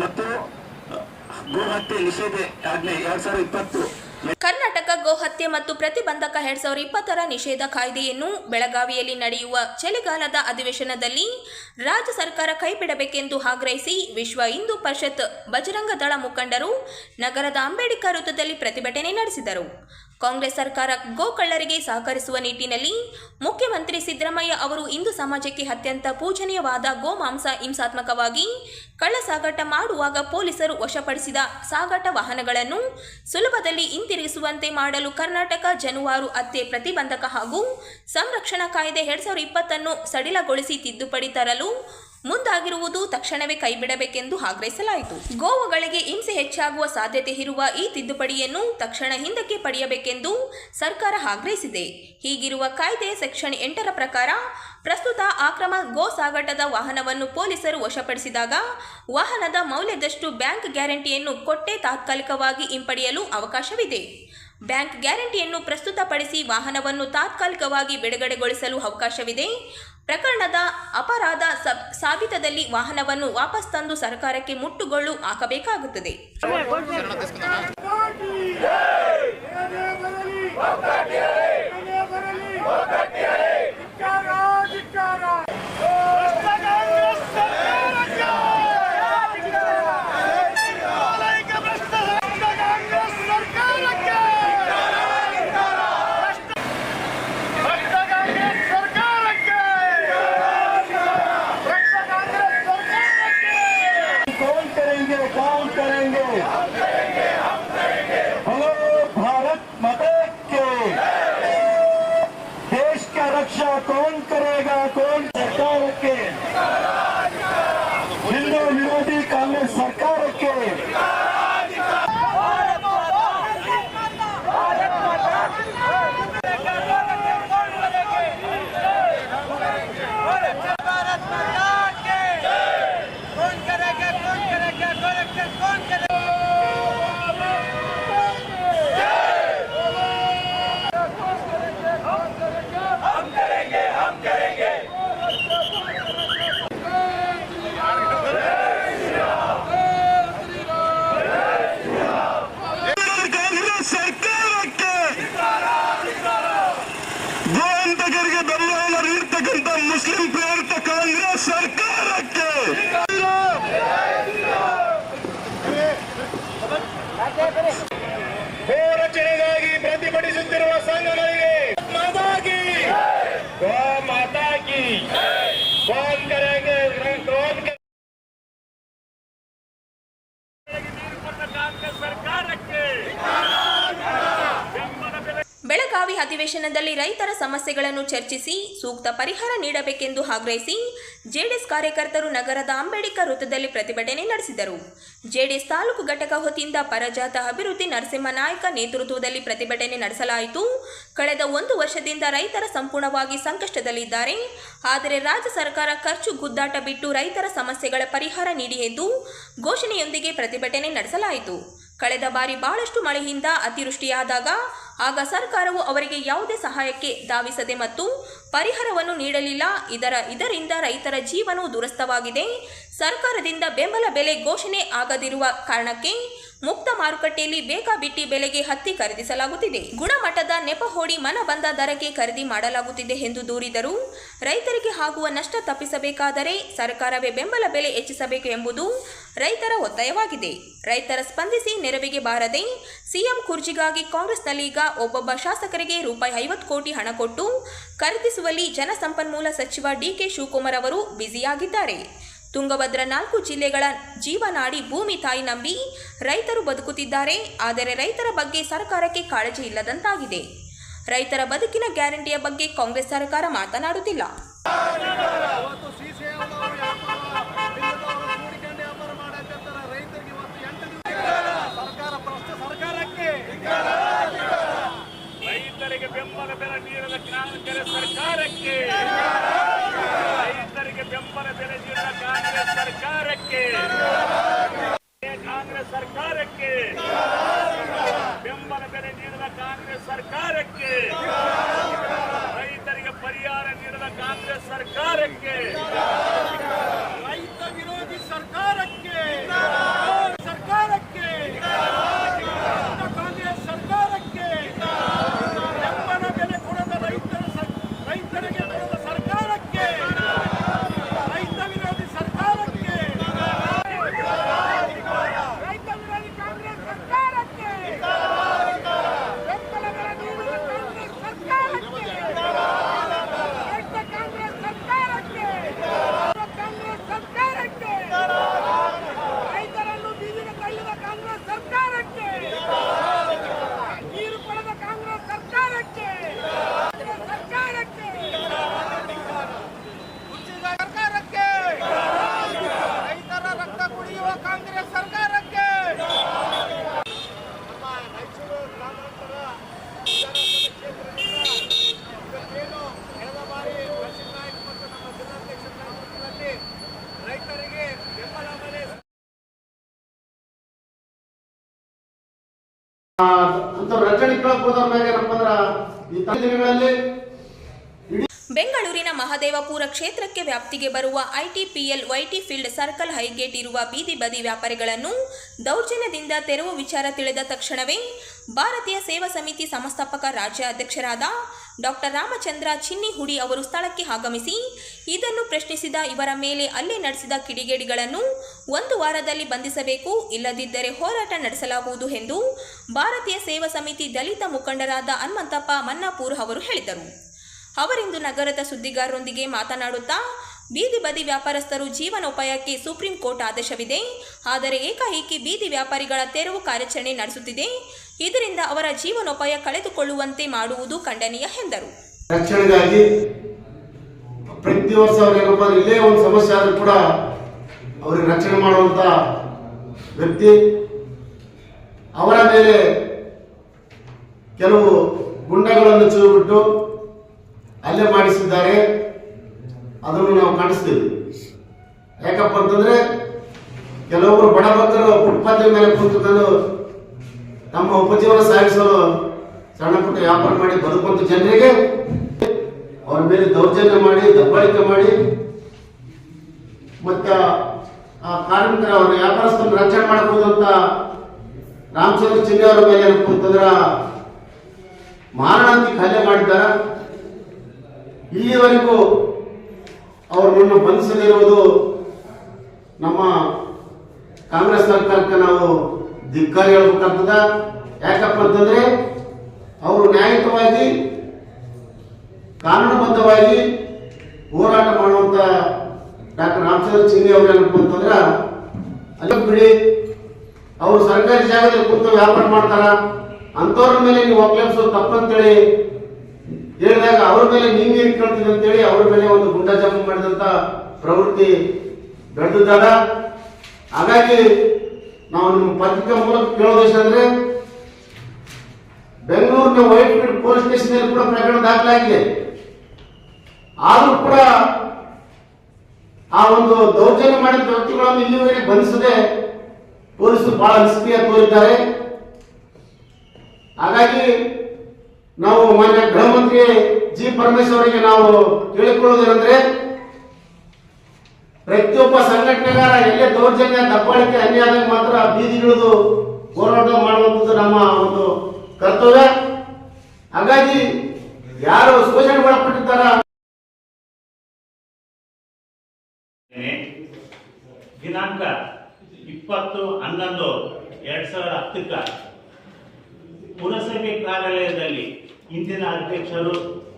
ಮತ್ತು ಗೋಹತ್ಯೆ ನಿಷೇಧ ಆಜ್ಞೆ ಎರಡ್ ಸಾವಿರದ ಇಪ್ಪತ್ತು. ಕರ್ನಾಟಕ ಗೋಹತ್ಯೆ ಮತ್ತು ಪ್ರತಿಬಂಧಕ ಎರಡ್ ಸಾವಿರದ ಇಪ್ಪತ್ತರ ನಿಷೇಧ ಕಾಯ್ದೆಯನ್ನು ಬೆಳಗಾವಿಯಲ್ಲಿ ನಡೆಯುವ ಚಳಿಗಾಲದ ಅಧಿವೇಶನದಲ್ಲಿ ರಾಜ್ಯ ಸರ್ಕಾರ ಕೈಬಿಡಬೇಕೆಂದು ಆಗ್ರಹಿಸಿ ವಿಶ್ವ ಹಿಂದೂ ಪರಿಷತ್ ಬಜರಂಗ ದಳ ಮುಖಂಡರು ನಗರದ ಅಂಬೇಡ್ಕರ್ ವೃತ್ತದಲ್ಲಿ ಪ್ರತಿಭಟನೆ ನಡೆಸಿದರು. ಕಾಂಗ್ರೆಸ್ ಸರ್ಕಾರ ಗೋಕಳ್ಳರಿಗೆ ಸಹಕರಿಸುವ ನಿಟ್ಟಿನಲ್ಲಿ ಮುಖ್ಯಮಂತ್ರಿ ಸಿದ್ದರಾಮಯ್ಯ ಅವರು ಇಂದು ಸಮಾಜಕ್ಕೆ ಅತ್ಯಂತ ಪೂಜನೀಯವಾದ ಗೋಮಾಂಸ ಹಿಂಸಾತ್ಮಕವಾಗಿ ಕಳ್ಳ ಸಾಗಾಟ ಮಾಡುವಾಗ ಪೊಲೀಸರು ವಶಪಡಿಸಿದ ಸಾಗಾಟ ವಾಹನಗಳನ್ನು ಸುಲಭದಲ್ಲಿ ಹಿಂತಿರುಗಿಸುವಂತೆ ಮಾಡಲು ಕರ್ನಾಟಕ ಜನುವಾರು ಹತ್ಯೆ ಪ್ರತಿಬಂಧಕ ಹಾಗೂ ಸಂರಕ್ಷಣಾ ಕಾಯ್ದೆ ಎರಡ್ ಸಾವಿರದ ಇಪ್ಪತ್ತನ್ನು ಸಡಿಲಗೊಳಿಸಿ ತಿದ್ದುಪಡಿ ತರಲು ಮುಂದಾಗಿರುವುದು ತಕ್ಷಣವೇ ಕೈಬಿಡಬೇಕೆಂದು ಆಗ್ರಹಿಸಲಾಯಿತು. ಗೋವುಗಳಿಗೆ ಹಿಂಸೆ ಹೆಚ್ಚಾಗುವ ಸಾಧ್ಯತೆ ಇರುವ ಈ ತಿದ್ದುಪಡಿಯನ್ನು ತಕ್ಷಣ ಹಿಂದಕ್ಕೆ ಪಡೆಯಬೇಕೆಂದು ಸರ್ಕಾರ ಆಗ್ರಹಿಸಿದೆ. ಹೀಗಿರುವ ಕಾಯ್ದೆ ಸೆಕ್ಷನ್ ಎಂಟರ ಪ್ರಕಾರ ಪ್ರಸ್ತುತ ಆಕ್ರಮ ಗೋ ಸಾಗಾಟದ ವಾಹನವನ್ನು ಪೊಲೀಸರು ವಶಪಡಿಸಿದಾಗ ವಾಹನದ ಮೌಲ್ಯದಷ್ಟು ಬ್ಯಾಂಕ್ ಗ್ಯಾರಂಟಿಯನ್ನು ಕೊಟ್ಟೇ ತಾತ್ಕಾಲಿಕವಾಗಿ ಹಿಂಪಡೆಯಲು ಅವಕಾಶವಿದೆ. ಬ್ಯಾಂಕ್ ಗ್ಯಾರಂಟಿಯನ್ನು ಪ್ರಸ್ತುತಪಡಿಸಿ ವಾಹನವನ್ನು ತಾತ್ಕಾಲಿಕವಾಗಿ ಬಿಡುಗಡೆಗೊಳಿಸಲು ಅವಕಾಶವಿದೆ. ಪ್ರಕರಣದ ಅಪರಾಧ ಸಬ್- ಸಾಬೀತದಲ್ಲಿ ವಾಹನವನ್ನು ವಾಪಸ್ ತಂದು ಸರ್ಕಾರಕ್ಕೆ ಮುಟ್ಟುಗೋಲು ಹಾಕಬೇಕಾಗುತ್ತದೆ करेगा कौन ಮುಸ್ಲಿಂ ಪ್ರೇರಿತ ಕಾಂಗ್ರೆಸ್ ಸರ್ಕಾರಕ್ಕೆ. ಅಧಿವೇಶನದಲ್ಲಿ ರೈತರ ಸಮಸ್ಯೆಗಳನ್ನು ಚರ್ಚಿಸಿ ಸೂಕ್ತ ಪರಿಹಾರ ನೀಡಬೇಕೆಂದು ಆಗ್ರಹಿಸಿ ಜೆಡಿಎಸ್ ಕಾರ್ಯಕರ್ತರು ನಗರದ ಅಂಬೇಡ್ಕರ್ ವೃತ್ತದಲ್ಲಿ ಪ್ರತಿಭಟನೆ ನಡೆಸಿದರು. ಜೆಡಿಎಸ್ ತಾಲೂಕು ಘಟಕ ವತಿಯಿಂದ ಪರಜಾತ ಅಭಿವೃದ್ಧಿ ನರಸಿಂಹನಾಯಕ ನೇತೃತ್ವದಲ್ಲಿ ಪ್ರತಿಭಟನೆ ನಡೆಸಲಾಯಿತು. ಕಳೆದ ಒಂದು ವರ್ಷದಿಂದ ರೈತರ ಸಂಪೂರ್ಣವಾಗಿ ಸಂಕಷ್ಟದಲ್ಲಿದ್ದಾರೆ. ಆದರೆ ರಾಜ್ಯ ಸರ್ಕಾರ ಖರ್ಚು ಗುದ್ದಾಟ ಬಿಟ್ಟು ರೈತರ ಸಮಸ್ಯೆಗಳ ಪರಿಹಾರ ನೀಡಿ ಎಂದು ಘೋಷಣೆಯೊಂದಿಗೆ ಪ್ರತಿಭಟನೆ ನಡೆಸಲಾಯಿತು. ಕಳೆದ ಬಾರಿ ಬಹಳಷ್ಟು ಮಳೆಯಿಂದ ಅತಿವೃಷ್ಟಿಯಾದಾಗ ಆಗ ಸರ್ಕಾರವು ಅವರಿಗೆ ಯಾವುದೇ ಸಹಾಯಕ್ಕೆ ಧಾವಿಸದೆ ಮತ್ತು ಪರಿಹಾರವನ್ನು ನೀಡಲಿಲ್ಲ. ಇದರ ಇದರಿಂದ ರೈತರ ಜೀವನವು ದುರಸ್ತವಾಗಿದೆ. ಸರ್ಕಾರದಿಂದ ಬೆಂಬಲ ಬೆಲೆ ಘೋಷಣೆ ಆಗದಿರುವ ಕಾರಣಕ್ಕೆ ಮುಕ್ತ ಮಾರುಕಟ್ಟೆಯಲ್ಲಿ ಬೇಕಾಬಿಟ್ಟಿ ಬೆಲೆಗೆ ಹತ್ತಿ ಖರೀದಿಸಲಾಗುತ್ತಿದೆ. ಗುಣಮಟ್ಟದ ನೆಪಹೋಡಿ ಮನ ಬಂದ ದರಕ್ಕೆ ಖರೀದಿ ಮಾಡಲಾಗುತ್ತಿದೆ ಎಂದು ದೂರಿದರು. ರೈತರಿಗೆ ಆಗುವ ನಷ್ಟ ತಪ್ಪಿಸಬೇಕಾದರೆ ಸರ್ಕಾರವೇ ಬೆಂಬಲ ಬೆಲೆ ಹೆಚ್ಚಿಸಬೇಕು ಎಂಬುದು ರೈತರ ಒತ್ತಾಯವಾಗಿದೆ. ರೈತರ ಸ್ಪಂದಿಸಿ ನೆರವಿಗೆ ಬಾರದೆ ಸಿಎಂ ಕುರ್ಚಿಗಾಗಿ ಕಾಂಗ್ರೆಸ್ನಲ್ಲೀಗ ಒಬ್ಬೊಬ್ಬ ಶಾಸಕರಿಗೆ ರೂಪಾಯಿ ಐವತ್ತು ಕೋಟಿ ಹಣ ಕೊಟ್ಟು ಖರೀದಿಸುವಲ್ಲಿ ಜನಸಂಪನ್ಮೂಲ ಸಚಿವ ಡಿಕೆ ಶಿವಕುಮಾರ್ ಅವರು ಬ್ಯುಸಿಯಾಗಿದ್ದಾರೆ. ತುಂಗಭದ್ರಾ ನಾಲ್ಕು ಜಿಲ್ಲೆಗಳ ಜೀವನಾಡಿ ಭೂಮಿ ತಾಯಿ ನಂಬಿ ರೈತರು ಬದುಕುತ್ತಿದ್ದಾರೆ. ಆದರೆ ರೈತರ ಬಗ್ಗೆ ಸರ್ಕಾರಕ್ಕೆ ಕಾಳಜಿ ಇಲ್ಲದಂತಾಗಿದೆ. ರೈತರ ಬದುಕಿನ ಗ್ಯಾರಂಟಿಯ ಬಗ್ಗೆ ಕಾಂಗ್ರೆಸ್ ಸರ್ಕಾರ ಮಾತನಾಡುತ್ತಿಲ್ಲ. ರೈತರಿಗೆ ಬೆಂಬಲ ಬೆಲೆ ನೀಡದ ಸರ್ಕಾರಕ್ಕೆ ರೈತರಿಗೆ ಬೆಂಬಲ ಬೆಲೆ ನೀಡದ ಕಾಂಗ್ರೆಸ್ ಸರ್ಕಾರಕ್ಕೆ ಕಾಂಗ್ರೆಸ್ ಸರ್ಕಾರಕ್ಕೆ ಬೆಂಬಲ ಬೆಲೆ ನೀಡದ ಕಾಂಗ್ರೆಸ್ ಸರ್ಕಾರಕ್ಕೆ ರೈತರಿಗೆ ಪರಿಹಾರ ನೀಡದ ಕಾಂಗ್ರೆಸ್ ಸರ್ಕಾರಕ್ಕೆ ಈ ತ- ದಿನಗಳಲ್ಲಿ ಬೆಂಗಳೂರಿನ ಮಹದೇವಪುರ ಕ್ಷೇತ್ರಕ್ಕೆ ವ್ಯಾಪ್ತಿಗೆ ಬರುವ ಐಟಿಪಿಎಲ್ ವೈಟಿ ಫೀಲ್ಡ್ ಸರ್ಕಲ್ ಹೈಗೇಟ್ ಇರುವ ಬೀದಿ ಬದಿ ವ್ಯಾಪಾರಿಗಳನ್ನು ದೌರ್ಜನ್ಯದಿಂದ ತೆರವು ವಿಚಾರ ತಿಳಿದ ತಕ್ಷಣವೇ ಭಾರತೀಯ ಸೇವಾ ಸಮಿತಿ ಸಂಸ್ಥಾಪಕ ರಾಜ್ಯಾಧ್ಯಕ್ಷರಾದ ಡಾಕ್ಟರ್ ರಾಮಚಂದ್ರ ಚಿನ್ನಿಹುಡಿ ಅವರು ಸ್ಥಳಕ್ಕೆ ಆಗಮಿಸಿ ಇದನ್ನು ಪ್ರಶ್ನಿಸಿದ ಇವರ ಮೇಲೆ ಅಲ್ಲೇ ನಡೆಸಿದ ಕಿಡಿಗೇಡಿಗಳನ್ನು ಒಂದು ವಾರದಲ್ಲಿ ಬಂಧಿಸಬೇಕು, ಇಲ್ಲದಿದ್ದರೆ ಹೋರಾಟ ನಡೆಸಲಾಗುವುದು ಎಂದು ಭಾರತೀಯ ಸೇವಾ ಸಮಿತಿ ದಲಿತ ಮುಖಂಡರಾದ ಹನುಮಂತಪ್ಪ ಮನ್ನಾಪೂರ್ ಅವರು ಹೇಳಿದರು. ಅವರಿಂದು ನಗರದ ಸುದ್ದಿಗಾರರೊಂದಿಗೆ ಮಾತನಾಡುತ್ತಾ, ಬೀದಿ ಬದಿ ವ್ಯಾಪಾರಸ್ಥರು ಜೀವನೋಪಾಯಕ್ಕೆ ಸುಪ್ರೀಂ ಕೋರ್ಟ್ ಆದೇಶವಿದೆ. ಆದರೆ ಏಕಾಏಕಿ ಬೀದಿ ವ್ಯಾಪಾರಿಗಳ ತೆರವು ಕಾರ್ಯಾಚರಣೆ ನಡೆಸುತ್ತಿದೆ. ಇದರಿಂದ ಅವರ ಜೀವನೋಪಾಯ ಕಳೆದುಕೊಳ್ಳುವಂತೆ ಮಾಡುವುದು ಖಂಡನೀಯ ಎಂದರು. ಪ್ರತಿ ವರ್ಷ ಇಲ್ಲೇ ಒಂದು ಸಮಸ್ಯೆ ಆದರೂ ಕೂಡ ಅವರಿಗೆ ರಕ್ಷಣೆ ಮಾಡುವಂತ ವ್ಯಕ್ತಿ, ಅವರ ಮೇಲೆ ಕೆಲವು ಗುಂಡಗಳನ್ನು ಚೂಬಿಟ್ಟು ಅಲ್ಲೇ ಮಾಡಿಸಿದ್ದಾರೆ. ಅದನ್ನು ನಾವು ಕಾಣಿಸ್ತೀವಿ. ಯಾಕಪ್ಪ ಅಂತಂದ್ರೆ ಬಡ ಮಕ್ಕಳು ಫುಟ್ಪಾತ್ ಮೇಲೆ ಕುಂತುಕೊಂಡು ತಮ್ಮ ಉಪಜೀವನ ಸಾಗಿಸಲು ಸಣ್ಣ ಪುಟ್ಟ ವ್ಯಾಪಾರ ಮಾಡಿ ಬದುಕುವಂತ ಜನರಿಗೆ ಅವ್ರ ಮೇಲೆ ದೌರ್ಜನ್ಯ ಮಾಡಿ, ದಬ್ಬಾಳಿಕೆ ಮಾಡಿ, ಮತ್ತ ಆ ಕಾರ್ಮಿಕರ ಅವರ ವ್ಯಾಪಾರಸ್ಥರನ್ನು ರಕ್ಷಣೆ ಮಾಡಬಹುದು ಅಂತ ರಾಮಚಂದ್ರ ಚಿನ್ನಿ ಅವರ ಮೇಲೆ ಏನಪ್ಪ ಅಂತಂದ್ರ ಮಾರಣಾಂತಿಕ ಹಲ್ಲೆ ಮಾಡಿದ್ದಾರೆ. ಇಲ್ಲಿಯವರೆಗೂ ಅವರನ್ನು ಬಂಧಿಸದಿರುವುದು ನಮ್ಮ ಕಾಂಗ್ರೆಸ್ ಸರ್ಕಾರಕ್ಕೆ ನಾವು ಧಿಕ್ಕಾರ ಹೇಳ್ಬೇಕಾಗ್ತದ. ಯಾಕಪ್ಪ ಅಂತಂದ್ರೆ ಅವರು ನ್ಯಾಯಯುತವಾಗಿ, ಕಾನೂನುಬದ್ಧವಾಗಿ ಹೋರಾಟ ಮಾಡುವಂತ ಡಾಕ್ಟರ್ ರಾಮಚಂದ್ರ ಚಿನ್ನಿ ಅವ್ರು ಏನಪ್ಪ ಅಂತಂದ್ರ, ಅಲ್ಲಿ ಬಿಡಿ, ಅವರು ಸರ್ಕಾರಿ ಜಾಗದಲ್ಲಿ ಕೂತು ವ್ಯಾಪಾರ ಮಾಡ್ತಾರ ಅಂತವ್ರ ಮೇಲೆ ನೀವು ಒಕ್ಕಲಿಸೋದು ತಪ್ಪಂತೇಳಿ ಹೇಳಿದಾಗ ಅವ್ರ ಮೇಲೆ ನೀವೇನು ಕೇಳ್ತೀರಿ ಅಂತೇಳಿ ಅವ್ರ ಮೇಲೆ ಒಂದು ಗುಂಡಾಜಾಮ ಮಾಡಿದಂತ ಪ್ರವೃತ್ತಿ ಬೆಳೆದಿದ್ದಾರ ಹಾಗಾಗಿ ನಾವು ನಿಮ್ಮ ಪತ್ರಿಕಾ ಮೂಲಕ ಕೇಳೋದಂದ್ರೆ ಬೆಂಗಳೂರಿನ ವೈಟ್ ಫೀಲ್ಡ್ ಪೊಲೀಸ್ ಸ್ಟೇಷನ್ ಕೂಡ ಪ್ರಕರಣ ದಾಖಲಾಗಿದೆ. ಆದ್ರೂ ಕೂಡ ಆ ಒಂದು ದೌರ್ಜನ್ಯ ಮಾಡಿದ ವ್ಯಕ್ತಿಗಳನ್ನು ಇಲ್ಲಿವರೆಗೆ ಬಂಧಿಸದೆ ಪೊಲೀಸರು ಬಹಳ ನಿಷ್ಕ್ರಿಯ ತೋರಿದ್ದಾರೆ. ಹಾಗಾಗಿ ನಾವು ಮಾನ್ಯ ಗೃಹ ಮಂತ್ರಿ ಜಿ ಪರಮೇಶ್ವರ್ ಅವರಿಗೆ ನಾವು ಕೇಳಿಕೊಳ್ಳುವುದೇನೆಂದ್ರೆ ಪ್ರತಿಯೊಬ್ಬ ಸಂಘಟನೆಗಾರ ಎಲ್ಲೇ ದೌರ್ಜನ್ಯ, ದಬ್ಬಾಳಿಕೆ, ಅನ್ಯಾಯ ಆದಾಗ ಮಾತ್ರ ಬೀದಿಗಿಳಿದು ಹೋರಾಟ ಮಾಡುವಂಥದ್ದು ನಮ್ಮ ಒಂದು ಕರ್ತವ್ಯ. ಹಾಗಾಗಿ ಯಾರು ಶೋಷಣೆ ಒಳಪಟ್ಟಿದ್ದಾರ ದಿನಾಂಕ ಇಪ್ಪತ್ತು ಹನ್ನೊಂದು, ಎರಡ್ ಸಾವಿರದ ಹತ್ತಕ್ಕ ಪುರಸಭೆ ಕಾರ್ಯಾಲಯದಲ್ಲಿ ಇಂದಿನ ಅಧ್ಯಕ್ಷರು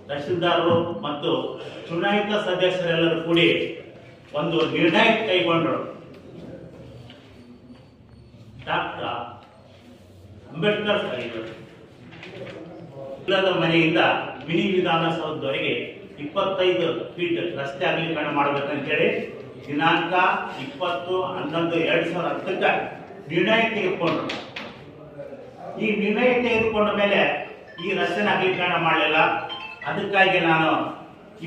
ತಹಶೀಲ್ದಾರರು ಮತ್ತು ಚುನಾಯಿತ ಸದಸ್ಯರೆಲ್ಲರೂ ಕೂಡಿ ಒಂದು ನಿರ್ಣಯ ಕೈಗೊಂಡರು. ಡಾಕ್ಟರ್ ಅಂಬೇಡ್ಕರ್ ಇಲ್ಲದ ಮನೆಯಿಂದ ಮಿನಿ ವಿಧಾನಸೌಧದವರೆಗೆ ಇಪ್ಪತ್ತೈದು ಫೀಟ್ ರಸ್ತೆ ಅಗಲೀಕರಣ ಮಾಡಬೇಕಂತೇಳಿ ದಿನಾಂಕ ಇಪ್ಪತ್ತು ಹನ್ನೊಂದು ಎರಡ್ ಸಾವಿರದ ಹತ್ತಕ್ಕೆ ನಿರ್ಣಯ ತೆಗೆದುಕೊಂಡ್ರು. ಈ ನಿರ್ಣಯ ತೆಗೆದುಕೊಂಡ ಮೇಲೆ ಈ ರಸ್ತೆನ ಅಗಲೀಕರಣ ಮಾಡಲಿಲ್ಲ. ಅದಕ್ಕಾಗಿ ನಾನು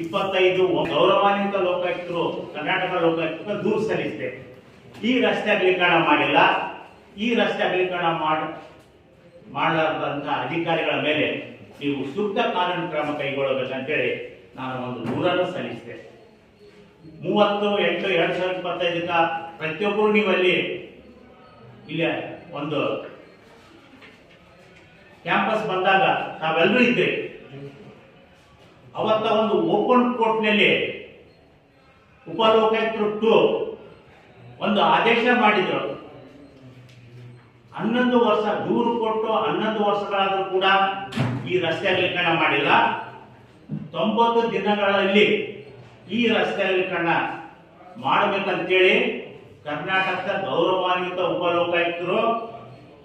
ಇಪ್ಪತ್ತೈದು ಗೌರವಾನ್ವಿತ ಲೋಕಾಯುಕ್ತರು, ಕರ್ನಾಟಕ ಲೋಕಾಯುಕ್ತ ದೂರು ಸಲ್ಲಿಸಿದೆ. ಈ ರಸ್ತೆ ಅಗಲೀಕರಣ ಮಾಡಿಲ್ಲ. ಈ ರಸ್ತೆ ಅಗಲೀಕರಣ ಮಾಡ ಅಧಿಕಾರಿಗಳ ಮೇಲೆ ನೀವು ಸೂಕ್ತ ಕಾನೂನು ಕ್ರಮ ಕೈಗೊಳ್ಳಬೇಕಂತೇಳಿ ನಾನು ಒಂದು ದೂರನ್ನು ಸಲ್ಲಿಸಿದೆ. ಮೂವತ್ತು, ಎಂಟು, ಎರಡು ಸಾವಿರದ ಇಪ್ಪತ್ತೈದಕ್ಕ ಪ್ರತಿಯೊಬ್ಬರು ನೀವಲ್ಲಿ ಇಲ್ಲಿ ಒಂದು ಕ್ಯಾಂಪಸ್ ಬಂದಾಗ ನಾವೆಲ್ಲರೂ ಇದ್ದೆ ಅವತ್ತ ಒಂದು ಓಪನ್ ಕೋರ್ಟ್ನಲ್ಲಿ ಉಪಲೋಕಾಯುಕ್ತರು ಒಂದು ಆದೇಶ ಮಾಡಿದ್ರು. ಹನ್ನೊಂದು ವರ್ಷ ದೂರು ಕೊಟ್ಟು ಹನ್ನೊಂದು ವರ್ಷಗಳಾದರೂ ಕೂಡ ಈ ರಸ್ತೆ ಅಗಲೀಕರಣ ಮಾಡಿಲ್ಲ. ತೊಂಬತ್ತು ದಿನಗಳಲ್ಲಿ ಈ ರಸ್ತೆ ಅಗಲೀಕರಣ ಮಾಡಬೇಕಂತೇಳಿ ಕರ್ನಾಟಕದ ಗೌರವಾನ್ವಿತ ಉಪಲೋಕಾಯುಕ್ತರು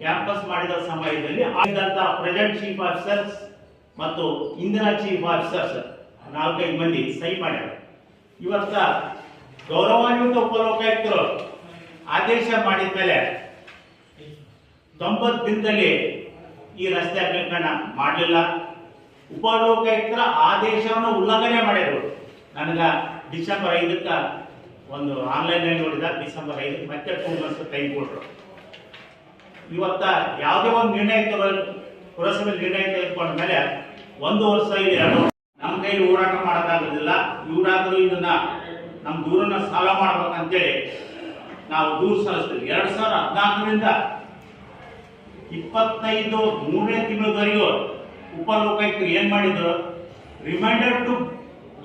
ಕ್ಯಾಂಪಸ್ ಮಾಡಿದ ಸಮಯದಲ್ಲಿ ಆಗಿದ್ದಂತಹ ಪ್ರೆಸೆಂಟ್ ಚೀಫ್ ಆಫೀಸರ್ಸ್ ಮತ್ತು ಇಂದಿನ ಚೀಫ್ ಆಫೀಸರ್ಸ್ ನಾಲ್ಕೈದು ಮಂದಿ ಸಹಿ ಮಾಡ್ಯಾರ. ಇವತ್ತ ಗೌರವಾನ್ವಿತ ಉಪಲೋಕಾಯುಕ್ತರು ಆದೇಶ ಮಾಡಿದ ಮೇಲೆ ತೊಂಬತ್ತು ದಿನದಲ್ಲಿ ಈ ರಸ್ತೆ ಅಗಲೀಕರಣ ಮಾಡಲಿಲ್ಲ. ಉಪಲೋಕಾಯುಕ್ತರ ಆದೇಶವನ್ನು ಉಲ್ಲಂಘನೆ ಮಾಡಿದ್ರು. ನನಗೆ ಡಿಸೆಂಬರ್ ಐದಕ್ಕ ಒಂದು ಆನ್ಲೈನ್ ನೋಡಿದ, ಡಿಸೆಂಬರ್ ಐದಕ್ಕೆ ಮತ್ತೆ ಟೂ ಮಂತ್ಸ್ ಟೈಮ್ ಕೊಟ್ರು. ಇವತ್ತ ಯಾವುದೇ ಒಂದು ನಿರ್ಣಯ ಪುರಸಭೆ ನಿರ್ಣಯ ತೆಗೆದುಕೊಂಡ ಮೇಲೆ ಒಂದು ವರ್ಷ ಇದೆ ನಮ್ಮ ಕೈಲಿ ಹೋರಾಟ ಮಾಡೋಕ್ಕಾಗೋದಿಲ್ಲ. ಇವರಾದರೂ ಇದನ್ನ ನಮ್ಮ ದೂರನ್ನ ಸಾಲ ಮಾಡ್ಬೇಕಂತೇಳಿ ನಾವು ದೂರು ಸಲ್ಲಿಸ್ತೀವಿ. ಎರಡ್ ಸಾವಿರದ ಹದಿನಾಲ್ಕರಿಂದ ಇಪ್ಪತ್ತೈದು ಮೂರನೇ ತಿಂಗಳವರೆಗೂ ಉಪಲೋಕಾಯುಕ್ತರು ಏನ್ ಮಾಡಿದ್ರು? ರಿಮೈಂಡರ್ ಟು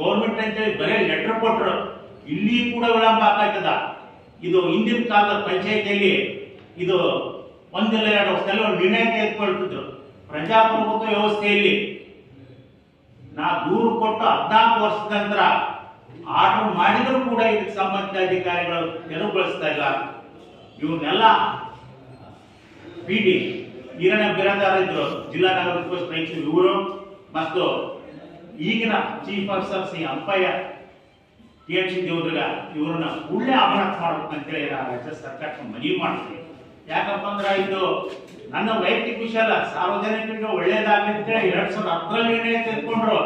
ಗೌರ್ಮೆಂಟ್ ಅಂತೇಳಿ ಬರೀ ಲೆಟರ್ ಕೊಟ್ಟರು ಇಲ್ಲಿ ಕೂಡ ವಿಳಂಬ ಆಗ್ತದ ಇದು ಹಿಂದಿನ ಕಾಲದ ಪಂಚಾಯತಿಯಲ್ಲಿ ಇದು ಒಂದಿಲ್ಲ ಎರಡು ವರ್ಷದಲ್ಲಿ ಒಂದು ನಿರ್ಣಯ ತೆಗೆದುಕೊಳ್ತಿದ್ರು. ಪ್ರಜಾಪ್ರಭುತ್ವ ವ್ಯವಸ್ಥೆಯಲ್ಲಿ ನಾ ದೂರು ಕೊಟ್ಟು ಹದಿನಾಲ್ಕು ವರ್ಷದ ನಂತರ ಆರ್ಡರ್ ಮಾಡಿದರೂ ಕೂಡ ಇದಕ್ಕೆ ಸಂಬಂಧಿತ ಅಧಿಕಾರಿಗಳು ತೆರವುಗೊಳಿಸ್ತಾ ಇಲ್ಲ. ಇವನ್ನೆಲ್ಲ ಪಿ ಡಿ, ಈರಣ್ಣ ಬಿರಾದಾರ ಜಿಲ್ಲಾ ನಗರ ಪರೀಕ್ಷೆ ಇವರು ಮತ್ತು ಈಗಿನ chief officer C Ampayya T M C Devadurga, ಇವರನ್ನ ಒಳ್ಳೆ ಅಮಾನತ್ ಮಾಡಬೇಕಂತೇಳಿ ರಾಜ್ಯ ಸರ್ಕಾರಕ್ಕೆ ಮನವಿ ಮಾಡ್ತೀನಿ ಯಾಕಪ್ಪ ಅಂದ್ರೆ ಇದು ನನ್ನ ವೈಯಕ್ತಿಕ ವಿಷಯ ಅಲ್ಲ, ಸಾರ್ವಜನಿಕರಿಗೆ ಒಳ್ಳೇದಾಗಲಿ ಅಂತೇಳಿ ಎರಡ್ ಸಾವಿರದ ಹತ್ತರಲ್ಲಿ ನಿರ್ಣಯ ತೆಗೆದುಕೊಂಡ್ರು